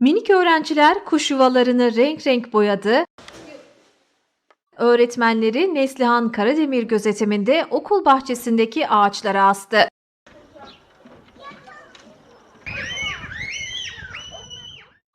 Minik öğrenciler kuş yuvalarını renk renk boyadı. Öğretmenleri Neslihan Karademir gözetiminde okul bahçesindeki ağaçlara astı.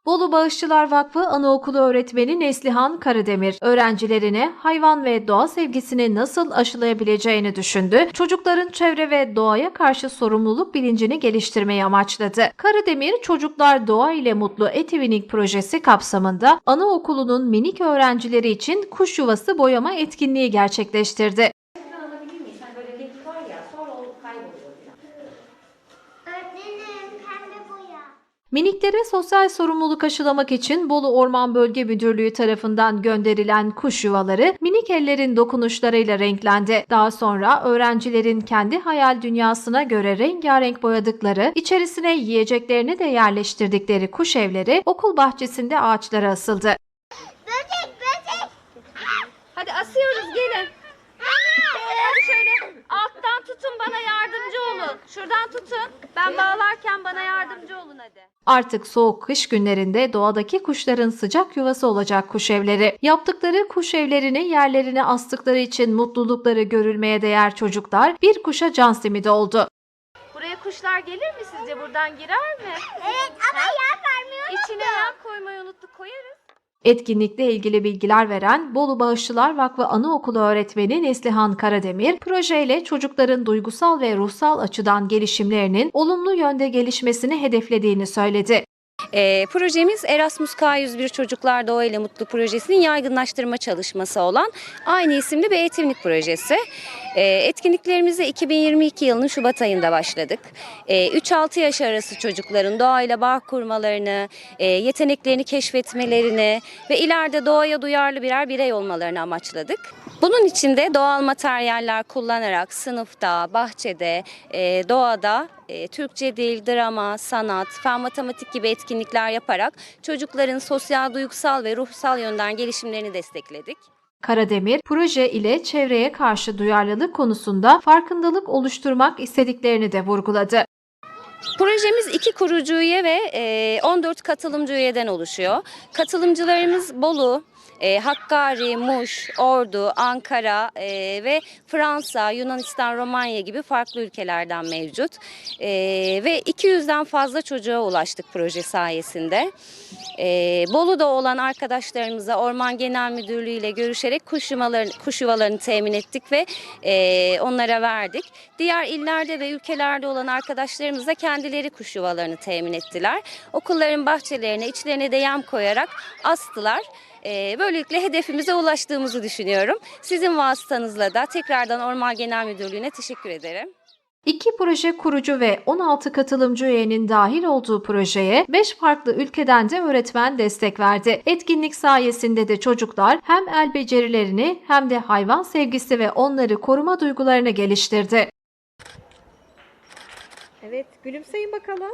Bolu Bağışçılar Vakfı Anaokulu öğretmeni Neslihan Karademir, öğrencilerine hayvan ve doğa sevgisini nasıl aşılayabileceğini düşündü. Çocukların çevre ve doğaya karşı sorumluluk bilincini geliştirmeyi amaçladı. Karademir, Çocuklar Doğa ile Mutlu Etivinik projesi kapsamında anaokulunun minik öğrencileri için kuş yuvası boyama etkinliği gerçekleştirdi. Miniklere sosyal sorumluluk aşılamak için Bolu Orman Bölge Müdürlüğü tarafından gönderilen kuş yuvaları minik ellerin dokunuşlarıyla renklendi. Daha sonra öğrencilerin kendi hayal dünyasına göre rengarenk boyadıkları, içerisine yiyeceklerini de yerleştirdikleri kuş evleri okul bahçesinde ağaçlara asıldı. Böcek böcek. Hadi asıyoruz gelin. Hadi şöyle alttan tutun bana yardımcı olun. Şuradan tutun. Ben bağlarken bana yardımcı olun hadi. Artık soğuk kış günlerinde doğadaki kuşların sıcak yuvası olacak kuş evleri. Yaptıkları kuş evlerini yerlerine astıkları için mutlulukları görülmeye değer çocuklar bir kuşa can simidi oldu. Buraya kuşlar gelir mi sizce? Buradan girer mi? Evet ama yer vermiyor. İçine yem koymayı unuttuk koyarız. Etkinlikle ilgili bilgiler veren Bolu Bağışçılar Vakfı Anaokulu öğretmeni Neslihan Karademir, projeyle çocukların duygusal ve ruhsal açıdan gelişimlerinin olumlu yönde gelişmesini hedeflediğini söyledi. E, projemiz Erasmus K101 Çocuklar Doğa ile Mutlu projesinin yaygınlaştırma çalışması olan aynı isimli bir eğitimlik projesi. E, etkinliklerimize 2022 yılının Şubat ayında başladık. E, 3-6 yaş arası çocukların doğayla bağ kurmalarını, e, yeteneklerini keşfetmelerini ve ileride doğaya duyarlı birer birey olmalarını amaçladık. Bunun için de doğal materyaller kullanarak sınıfta, bahçede, e, doğada e, Türkçe dil, drama, sanat, fen matematik gibi etkinlikler yaparak çocukların sosyal, duygusal ve ruhsal yönden gelişimlerini destekledik. Karademir, proje ile çevreye karşı duyarlılık konusunda farkındalık oluşturmak istediklerini de vurguladı. Projemiz iki kurucu üye ve e, 14 katılımcı üyeden oluşuyor. Katılımcılarımız Bolu, e, Hakkari, Muş, Ordu, Ankara e, ve Fransa, Yunanistan, Romanya gibi farklı ülkelerden mevcut. E, ve 200'den fazla çocuğa ulaştık proje sayesinde. E, Bolu'da olan arkadaşlarımıza Orman Genel Müdürlüğü ile görüşerek kuş yuvalarını, kuş yuvalarını temin ettik ve e, onlara verdik. Diğer illerde ve ülkelerde olan arkadaşlarımız da kendileri kuş yuvalarını temin ettiler. Okulların bahçelerine, içlerine de yem koyarak astılar. Ee, böylelikle hedefimize ulaştığımızı düşünüyorum. Sizin vasıtanızla da tekrardan Orman Genel Müdürlüğü'ne teşekkür ederim. İki proje kurucu ve 16 katılımcı üyenin dahil olduğu projeye 5 farklı ülkeden de öğretmen destek verdi. Etkinlik sayesinde de çocuklar hem el becerilerini hem de hayvan sevgisi ve onları koruma duygularını geliştirdi. Evet, gülümseyin bakalım.